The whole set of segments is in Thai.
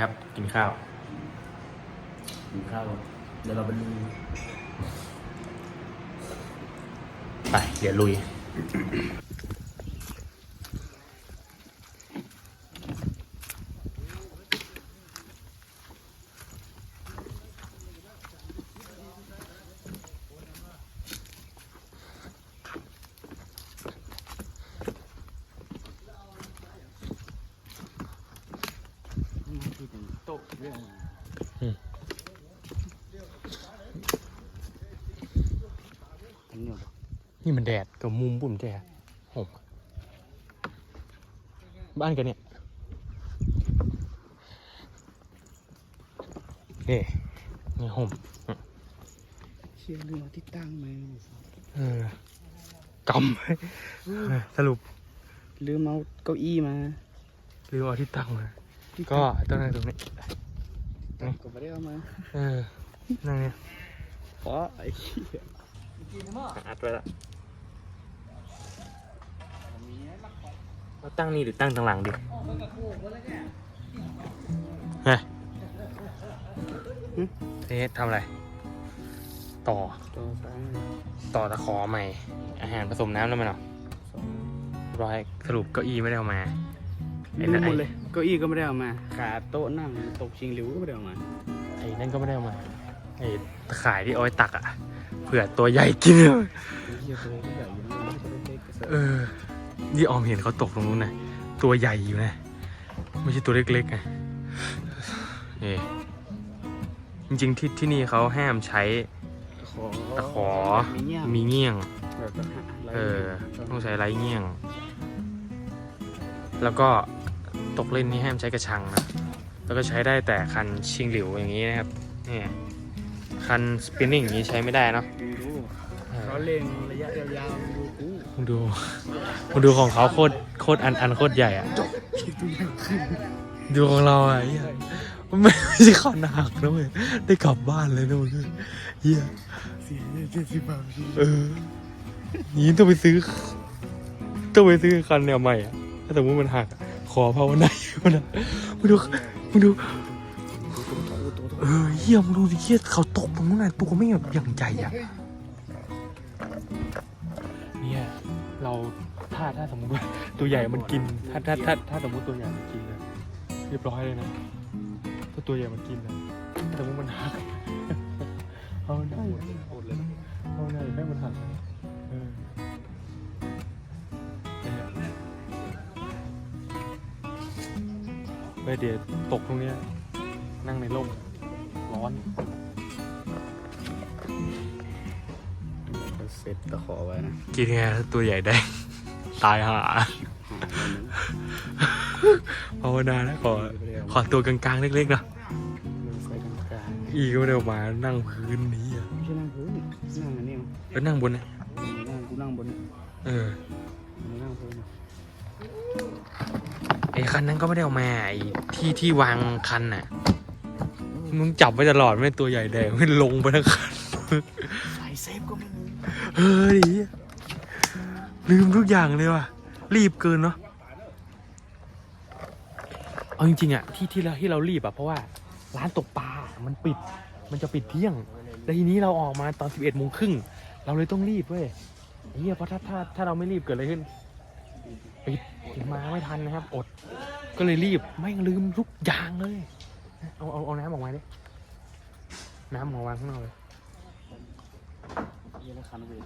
ครับกินข้าวกินข้าวเดี๋ยวเราไปดูไปเดี๋ยวลุย โต๊ะเรื่อง อืม ทั้งหมดนี่มันแดดกับมุมปุ่มแจห่มบ้านกันเนี่ยนี่นี่ห่มเชื่อเรื่องที่ตั้งมาเออกำเออสรุปลืมเอาเก้าอี้มาลืมเอาที่ตั้งมาก็ต้องนั่งตรงนี้ก็ไม่ได้เอามาเออนั่งเนี่ยเพราะไอ้เหี้ย อัดไว้ละเราตั้งนี่หรือตั้งทางหลังดิเฮ้ยเทสทำอะไร ต่อตัวซ้ายต่อตะขอใหม่ อาหารผสมน้ำแล้วมันเหรอสองร้อยสรุปเก้าอี้ไม่ได้เอามาไอ้ลืนั่มนหมดเลยเก้าอี้ก็ไม่ได้เอามา ขาโต๊ะนั่งตกชิงหลิวก็ไม่ได้เอามา ไอ้นั่นก็ไม่ได้เอามา ไอ้ตะข่ายที่เอาไว้ตักอะเผื่อตัวใหญ่กินเหี้ยตัวก็ใหญ่อยู่นะไม่ใช่เออนี่ออมเห็นเขาตกตรงนู้นนะตัวใหญ่อยู่นะ ไม่ใช่ตัวเล็กๆนะเอจริงๆที่ที่นี่เขาห้ามใช้ตะขอมีเงี้ยง เออ ต้องใช้ไรเงี้ยง แล้วก็ตกเล่นนี่ห้ามใช้กระชังนะ แล้วก็ใช้ได้แต่คันชิงหลิวอย่างนี้นะครับ นี่ คันสปินนิ่งอย่างนี้ใช้ไม่ได้เนาะมึงดูเออเขาเล่นระยะยาวๆมึงดูกูมึงดูมึงดูของเขาโคตรโคตรอันอันโคตรใหญ่อะคิดตัวใหญ่ขึ้นดูของเราอะเหี้ยมันไม่ไม่ใช่ขอนหักนะเว้ยได้กลับบ้านเลยนะมึงเฮียเสียเจ็ดสิบบาทพี่เออนี้ต้องไปซื้อต้องไปซื้อคันแนวใหม่อะถ้าสมมติมันหักอะขอภาวนามันอะมึงดูมึงดู เออเฮียมงดูดิเฮียเขาตกตรงนู้นน่ะตัวไม่แบบอย่างใหญ่อะเนี่ยเราถ้าถ้าสมมติว่าตัวใหญ่มันกิน ถ้าถ้าถ้าถ้าสมมติตัวใหญ่มันกินนะเรียบร้อยเลยนะถ้าตัวใหญ่มันกินนะถ้าสมมติมันหักเอาหน้าโหดเลยเอาหน้าให้มันหักนะเออไปเดี๋ยวตกตรงเนี้ยนั่งในร่ม ร้อนเสร็จตะขอไว้นะกินไงตัวใหญ่แดงตายห่าหายไปนึงภาวนานะขอ ขอตัวกลางๆ เล็กๆนะใส่กลางอีก็ไม่ได้ออกมานั่งพื้นนี้อะๆไม่ใช่นั่งพื้นนั่งอันนี้มั้งแล้วนั่งบนนะนั่งกูนั่งบนเออมึงนั่งพื้นไอ้คันนั้นก็ไม่ได้เออกมาไอ้ที่ที่วางคันน่ะ มึงจับไว้ตลอดไม่ตัวใหญ่แดงไม่ลงไปทั้งคันสายเซฟก็ไม่มีเฮ้ยลืมทุกอย่างเลยว่ะ รีบเกินเนาะเอาจริงๆอะที่ที่เราที่เรารีบอะเพราะว่าร้านตกปลา มันปิด มันจะปิดเที่ยง แล้วทีนี้เราออกมาตอนสิบเอ็ดโมงครึ่ง เราเลยต้องรีบเว้ยเฮียเพราะถ้าถ้าถ้าเราไม่รีบเกิดอะไรขึ้น ปิดมาไม่ทันนะครับ อด ก็เลยรีบ ไม่งลืมทุกอย่างเลย เอาเอาเอาน้ำออกมาดิ น้ำออกวางข้างนอกเลยเยอะแล้วคันเวท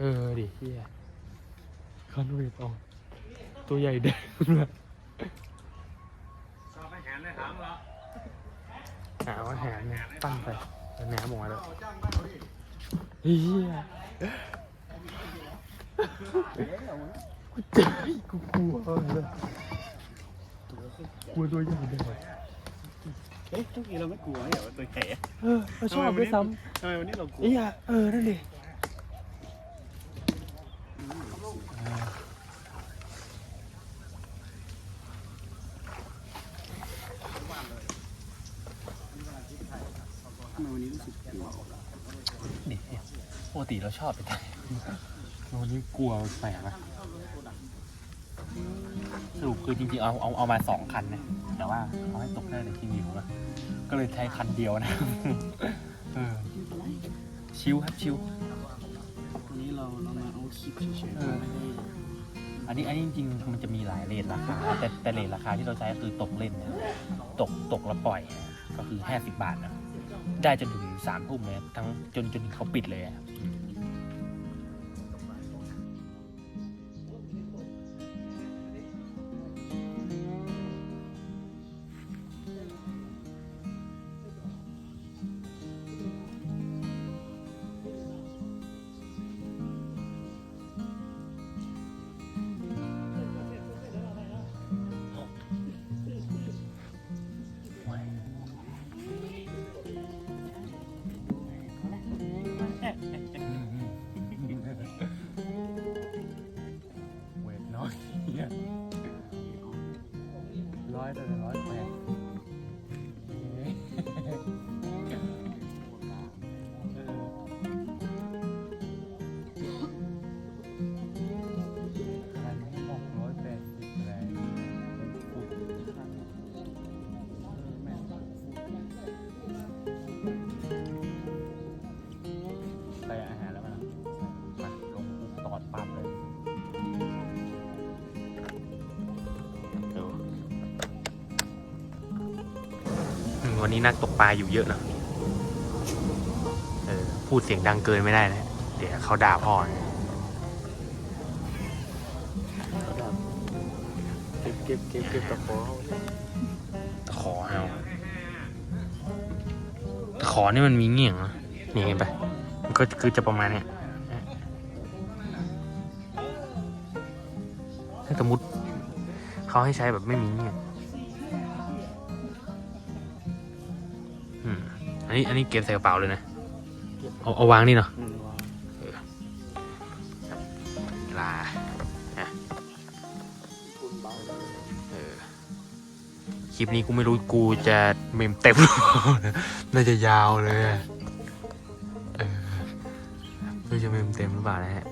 เออดิเฮียคอนเวทออกตัวใหญ่แดงเลยชอบอาหารเลยถามเหรอหาอาหารเนี่ยตั้งไปแล้วน้ำออกมาแล้วเฮียกูเจ็บกูกลัวเลยกลัวตัวใหญ่แดง เอ๊ะทุกทีเราไม่กลัวเหรอตัวใหญ่เออเราชอบด้วยซ้ทำไมวันนี้เรากลัำวเฮียเออ นั่นดิทำไมวันนี้รู้สึกกลัวดิปกติเราชอบไปแต่วันนี้กลัวแปลกอะส รุปคือจริงๆเอาเอาเอามาสองคันนะแต่ว่าเขาให้ตกได้ในที่วิวนะก็เลยใช้คันเดียวนะเออชิวครับชิววันนี้เราเรามาเอาคลิปเฉยเออๆไม่ได้อันนี้อันนี้จริงๆมันจะมีหลายเรทราคาแต่แต่เรทราคาที่เราใช้ก็คือตกเล่นนะตกตกแล้วปล่อยนะก็คือห้าสิบบาทนะได้จนถึงสามทุ่มเลยทั้งจนจนถึงเขาปิดเลย ร้อยเลยร้อยแปด วันนี้นักตกปลาอยู่เยอะนะเออพูดเสียงดังเกินไม่ได้นะเดี๋ยวเขาด่าพ่อนะเก็บเก็บเก็บเก็บตะขอตะขอเอาตะขอนี่มันมีเงี้ยงเหรอนี่เห็นปะมันก็คือจะประมาณเนี้ยถ้าสมมติเขาให้ใช้แบบไม่มีเงี้ยง นี้อันนี้เก็บใส่กระเป๋าเลยนะ เอาเอาวางนี่เนาะลาคลิปนี้กูไม่รู้กูจะเมมเต็มหรือเปล่านะน่าจะยาวเลยเออไม่จะเมมเต็มหรือเปล่านะฮะ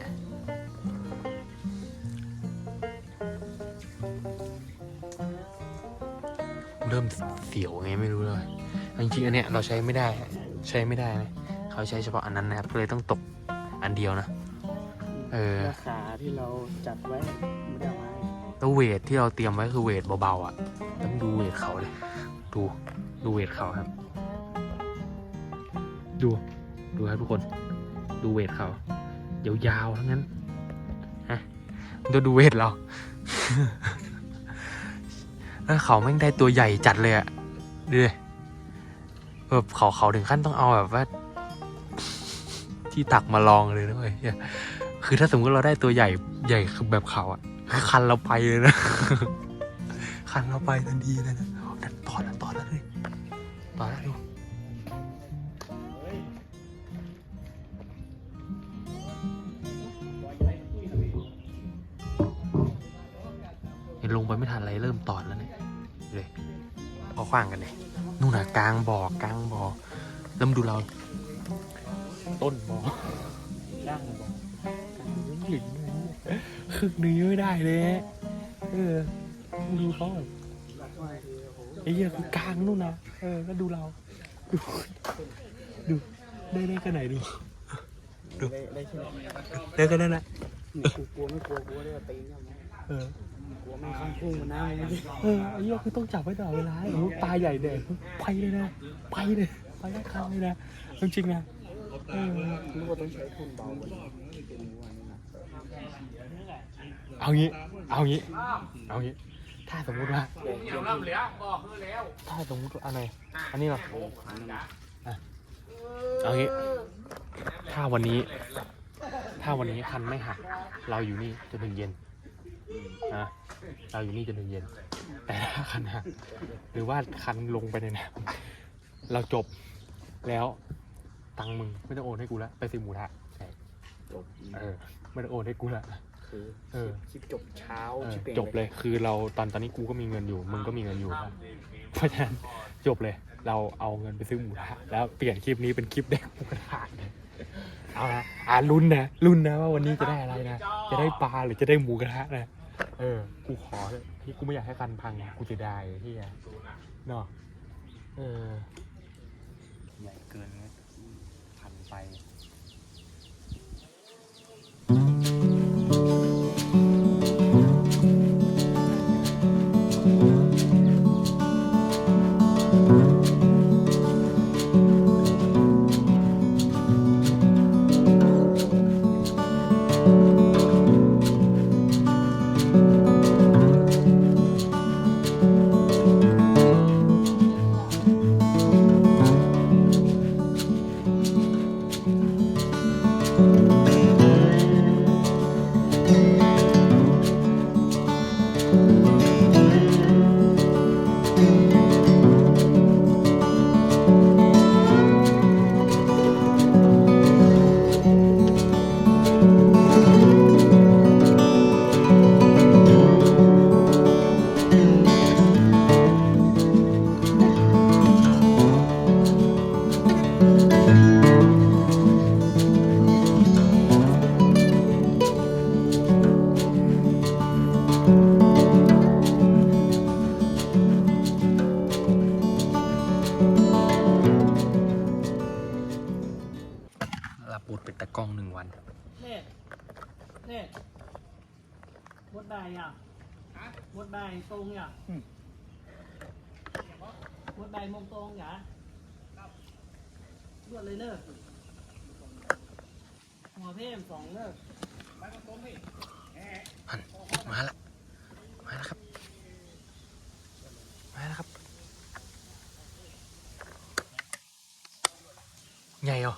เริ่มเสียวไงไม่รู้เลย จริงๆอันเนี้ยเราใช้ไม่ได้ใช้ไม่ได้นะเขาใช้เฉพาะอันนั้นนะครับก็เลยต้องตกอันเดียวนะ เออราคาที่เราจัดไว้ไม่ได้อาไว้แล้วเวทที่เราเตรียมไว้คือเวทเบาๆอะต้องดูเวทเขาเลย ดูดูเวทเขาครับ ดูดูครับทุกคน ดูเวทเขายาวๆทั้งนั้นฮะดูดูเวทเราแล้วเขาแม่งได้ตัวใหญ่จัดเลยอะดูดิ แบบเขาเขาถึงขั้นต้องเอาแบบว่า ที่ตักมาลองเลยนะเว้ยเหี้ยคือถ้าสมมติเราได้ตัวใหญ่ใหญ่คือแบบเขาอะคือคันเราไปเลยนะ คันเราไปทันทีเลยนะนั่นตอดแล้วตอดแล้วเลยตอดแล้วดูเห็นลงไปไม่ทันอะไรเริ่มตอดแล้วเนี่ยเลยพอขว้างกันเลย นู่นน่ะกลางบ่อกลางบ่อเริ่มดูเรา ต้นบ่อย่างบอกยังหญิงเลยคึกหนี้ไม่ได้เลยเออดูเขาแบบไอ้เหี้ยคือกลางนู่นนะเออแล้วดูเรา ดูดูได้ได้ขนาดไหนดูดูได้ได้แค่ไหนได้ขนาดนั้นนะเนี่ยกูกลัวไม่กลัวกลัวได้ว่าตีนยังไงเออกลัวแม่งข้างพุ่งมันนะเออไอ้เหี้ยคือต้องจับไว้ตลอดเวลาโอ้โหปลาใหญ่เลยไปเลยนะไปเลยไปได้ครั้งเลยนะจริงๆนะเออนึกว่าต้องใช้ทุนเบากว่านี้เป็นวันนี้นะเอางี้ เอางี้ เอางี้ ถ้าสมมติว่าเปลี่ยนเปลี่ยนที่ถ้าสมมติว่าอันไหนอันนี้เหรอเอางี้ ถ้าวันนี้ ถ้าวันนี้คันไม่หัก เราอยู่นี่จนถึงเย็น นะเราอยู่นี่จนถึงเย็น แต่ถ้าคันหักหรือว่าคันลงไปในน้ำเราจบแล้วตังค์มึงไม่ต้องโอนให้กูแล้วไปซื้อหมูทะใช่จบเออไม่ต้องโอนให้กูแล้วคือเออคลิปจบเช้าเออคลิปงจบเลยคือเราตอนตอนนี้กูก็มีเงินอยู่ มึงก็มีเงินอยู่เพราะฉะนั้นจบเลย เราเอาเงินไปซื้อหมูกระทะแล้วเปลี่ยนคลิปนี้เป็นคลิปแดกหมูกระทะ เอาละอ่าลุ้นนะลุ้นนะว่าวันนี้จะได้อะไรนะ จะได้ปลาหรือจะได้หมูกระทะนะเออ กูขอพี่กูไม่อยากให้คันพังกูจะได้ที่อะเนาะเออใหญ่เกินพันไป รับบทเป็นตะกล้องหนึ่งวันเนี่ยเนี่ยมดได้ยังมดได้ตรงยังมดได้มงตรงยังรวดเลยเนอะหัวเพิ่มสองเนอะหันมาแล้วมาแล้วครับ มาแล้วครับ ใหญ่เหรอ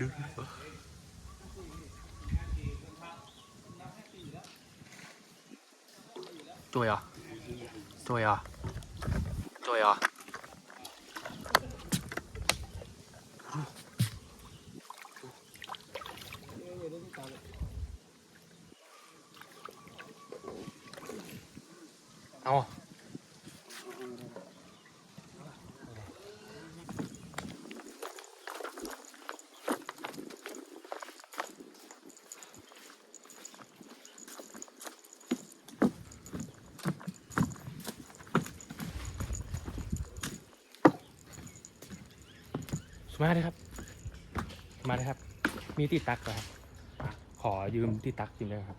ดูตัวเหรอตัวเหรอตัวเหรอ เอา มาเลยครับ มาเลยครับ มีที่ตักเหรอครับ ขอยืมที่ตักจริงเลยครับ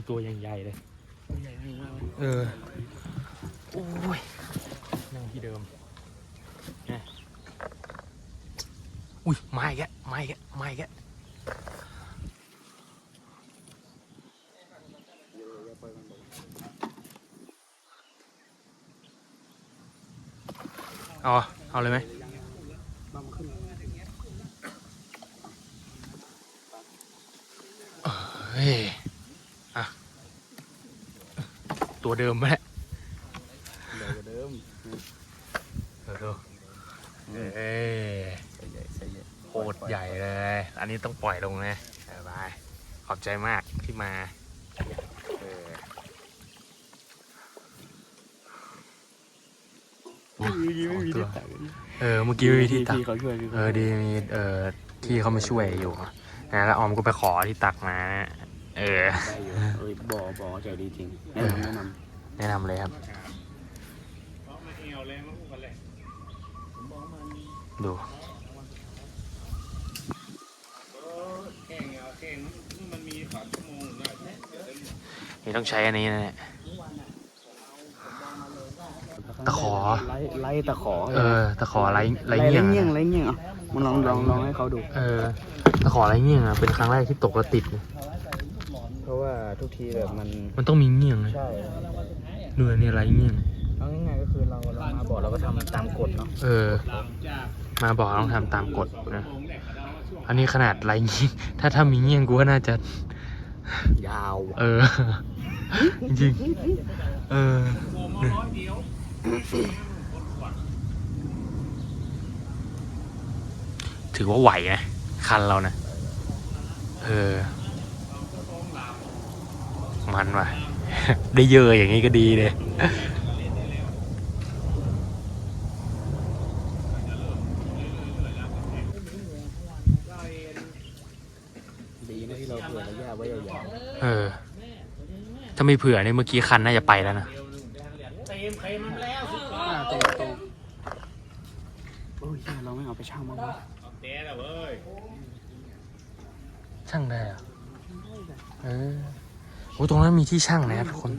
อกี้ตัวยังใหญ่เลย ใหญ่มากเออ โอ้ย นั่งที่เดิมนะอุ้ยมาอีกแล้วมาอีกแล้วมาอีกแล้วเอาเอาเลยไหมบ้ามันขึ้นเฮ้ย อะ ตัวเดิมไหมใหญ่กว่าเดิมเออดูเอ้ยใส่ใหญ่ใส่ใหญ่โคตรใหญ่เลย อันนี้ต้องปล่อยลงนะบายขอบใจมากที่มาเออเมื่อกี้ไม่มีที่ตักเออ เมื่อกี้ไม่มีที่ตักพี่เขาช่วยพี่เออ ดีมีเออที่เขามาช่วยอยู่นะแล้วออมก็ไปขอที่ตักมา เออ ได้อยู่เอ้ยบ่อบ่อใจดีจริงแนะนำแนะนแนะนำเลยครับ ดู นี่ต้องใช้อันนี้นะเนี่ยำตะขอ ไล่ไล่ตะขอเออ ตะขอไรไรไล่เงี้ยงเงี้ยงอะไล่เงี้ยงอะมันลองลองลองให้เขาดู เออ ตะขอไรเงี้ยงอะเป็นครั้งแรกที่ตกแล้วติดเพราะว่า ทุกทีแบบมันมันต้องมีเงี้ยงนะใช่ดูอันนี่ไรเงี้ยง เอาง่ายๆก็คือเราเรามาบ่อเราก็ทำตามกฎเนาะเออ มาบอกต้องทำตามกฎนะอันนี้ขนาดไรงี้ถ้าถ้ามีเงี้ยงกูก็น่าจะ ยาวเออ จริงๆเออถือว่าไหวนะ คันเรานะ เออ มันว่ะ ได้เยอะอย่างนี้ก็ดีเลยดีนะที่เราเผื่อระยะไว้ยาวเออ ถ้าไม่เผื่อเนี่ยเมื่อกี้คันน่าจะไปแล้วนะเต็มเต็มแล้วสิๆอ่าตรงตรงโอ้ยเราไม่เอาไปช่างมั้างวะช่างได้เหรอะเออ โอ้ตรงนั้นมีที่ช่างนะทุกคน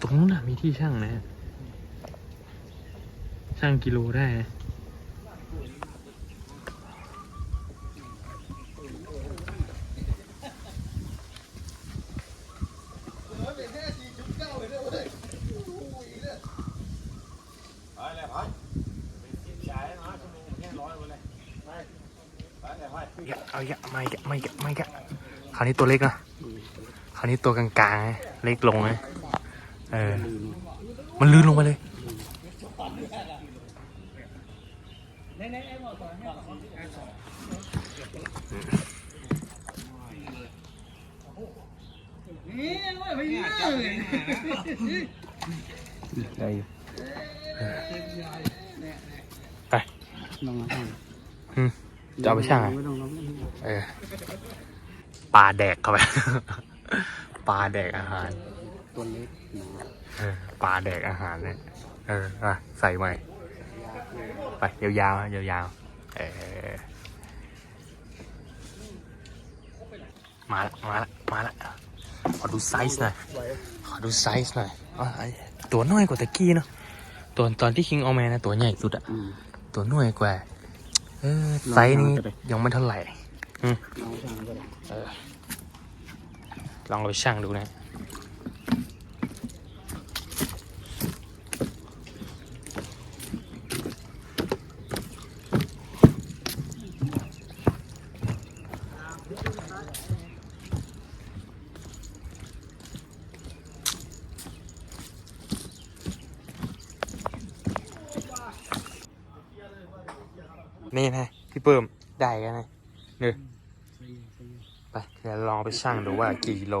ตรงนู้นนะมีที่ช่างนะช่างกิโลได้นะเอาอีกอะไม่อีกอะไม่อีกอะไม่อีกอะคราวนี้ตัวเล็กนะ คราวนี้ตัวกลางๆนะเล็กลงนะเออ มันลื่นลงไปเลยไปเยอะเลย ได้อยู่ไปลองมาช่างอืมจะเอาไปช่างอะไม่ต้องลอง เออปลาแดกเข้าไป ปลาแดกอาหาร ตัวเล็กหนาเออปลาแดกอาหารเนี่ยเอออะใส่ใหม่ไปยาวๆนะยาวๆเออมาละมาละมาละขอดูไซส์หน่อยขอดูไซส์หน่อยอ๋อไอ้ตัวน้อยกว่าตะกี้เนาะตัวตอนที่คิงเอาแมนะตัวใหญ่สุดอะอืมตัวน้อยกว่าเออลองไซส์นี้หาก็ได้ยังไม่เท่าไหร่อืม ลองเอาไปชั่งดูนะนี่นะพี่เพิ่มได้กันนะเนี่ย เดี๋ยวลองไปชั่งดูว่ากี่กิโล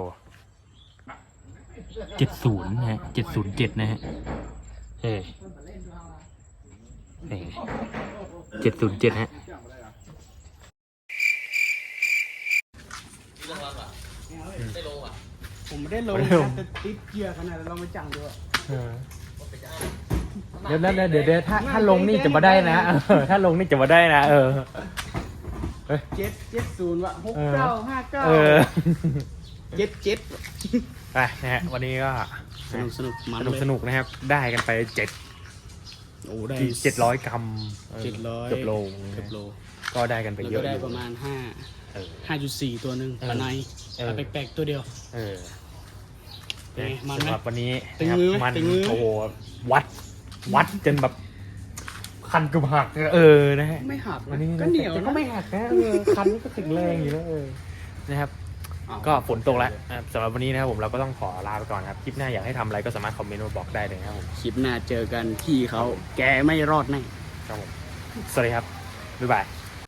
เจ็ดศูนย์นะฮะเจ็ดศูนย์เจ็ดนะฮะเฮ้นี่เจ็ดศูนย์เจ็ดฮะผมไม่ได้ลงไม่ได้ลงนะแต่ติดเกียร์ขนาดนั้นเราไม่จังด้วยเดี๋ยวเดี๋ยวเดี๋ยวเดี๋ยวถ้าถ้าลงนี่จะมาได้นะเออถ้าลงนี่จะมาได้นะ เออ เจ็ดเจ็ดศูนย์วะหกเออเก้าห้าเก้าเออเจ็ดเจ็ดไปนะฮะวันนี้ก็สนุกสนุกมันสนุกสนุกนะครับ ได้กันไปเจ็ดโอ้ได้เจ็ดร้อยกรัมเจ็ดร้อยเกือบโลเกือบโลก็ได้กันไปแล้วเยก็อะได้อยู่ประมาณห้าเออ ห้าจุดสี่ตัวหนึ่งเออปลาในเออ ปลาแปลกๆตัวเดียว เออเป็นไงมันไหมสำหรับวันนี้ตึงนะครับมือไหมมันตึงมือไหม โอ้โหวัด วัดจนแบบ คันเกือบหักเออนะฮะ ไม่หักวันนี้ก็เหนียวแต่ก็ไม่หักนะเออคันนี่ก็แข็งแรงอยู่แล้วเออนะครับก็ฝนตกแล้วนะครับสำหรับวันนี้นะครับผมเราก็ต้องขอลาไปก่อนครับ คลิปหน้าอยากให้ทำอะไรก็สามารถคอมเมนต์มาบอกได้เลยนะครับผมคลิปหน้าเจอกันพี่เขาแกไม่รอดแน่ ครับผมสวัสดีครับบ๊ายบาย